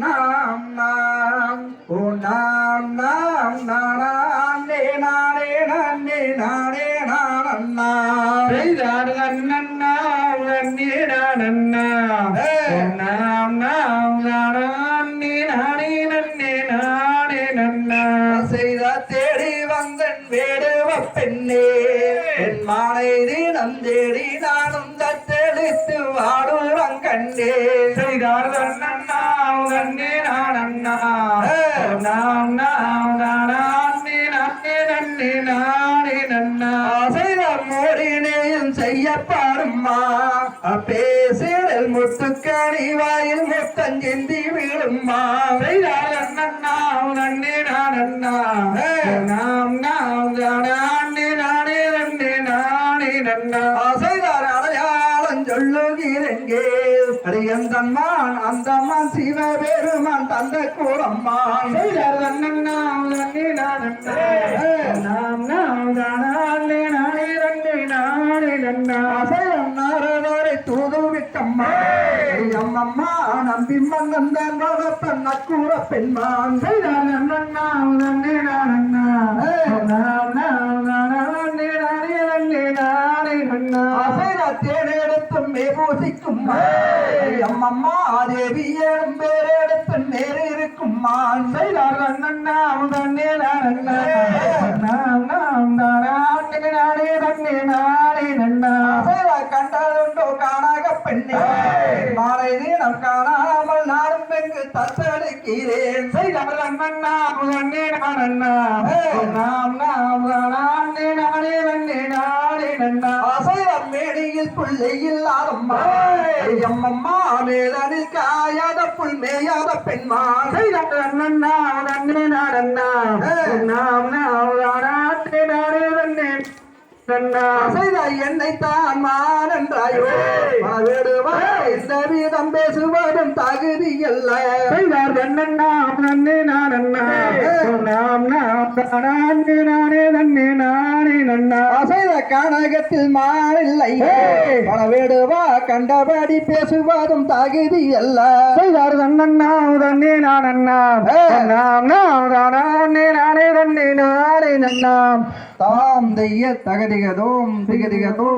நாம் நாம் ஓ நாம் நாம் நானே நானே நன்னே நானே நானண்ணா. செய்தார் அண்ணன்னா நன்னீடானண்ணா நாம் நாம் நானே நானே நன்னே நானே நன்னா செய்த தேடி வந்தன் வேடுவ பெண்ணே. என் மாலை தினம் தேடி நானும் தத்தெழுத்து வாடுறங் கண்டே. செய்தார் நன்னே நானண்ணா நாம் நாம் நானே நானே நன்னே நானே நன்னா ஆசைதான் மோடினேயும் செய்ய பாரும்மா பேசிடல் முத்துக்கணி வாயில் முத்தஞ்செந்தி விழும்மா செய்தார் அண்ணன்னா நன்னே நானண்ணா நாம் நாம் நானே சொல்லுகிறெங்கே. அடியந்தன்மான் அந்தம்மான் சிவபெருமான் தந்த கூறம்மான் நாம் நாம் தானே நானே நன்னே நானே நன்னா. அசையம் நாரதரை தூது விட்டம்மா அம்மம்மா நம்பி மங்கந்தான் வளர்ப்பன் நக்கூற பெண்மான் செய்தார் அண்ணன்னா நன்னே அசைத தேனெடுத்து மேபூசிக்கும் அம்மம்மா தேவி ஏழும் பேரெடுத்து நேர் இருக்கும் மான். செய்தார் நன்னே நானண்ணா நாம் நாம் நானே நானே நன்னே. நானே நன்னா கண்டதுண்டோ காணாக பெண்ணே. மாலை தினம் காணாமல் நானும் எங்கு தத்தளிக்கிறேன் செய்தார் அண்ணன்னா நன்னே நானண்ணா நாம் நாம் நானே நானே நன்னே நானே நன்னா அசைதம் மேடையில் புள்ளை இல்லாதம்மா. அம்மம்மா மேலனில் காயாத புல் மேயாத பெண்மான் செய்தார் அண்ணன்னா நன்னே நானண்ணா நாம் நாம் நானே நானே அசைத என்றாயோ மகடுவா வீதம் பேசுவதும் தகுதி அல்ல செய்தார் அண்ணன்னா நன்னே நானண்ணா நாம் நாம் நானே நானே நன்னே நானே நன்னா அசைத கனகத்தில் மான் இல்லை மனவேடுவா கண்டபடி பேசுவதும் தகுதி அல்ல செய்தார் அண்ணன்னா தன்னே நானண்ணா நாம் நாம் நானே நானே தன்னே நானே நன்னா தாம் தெய்ய தகதிகதோம் திகதிகதோம்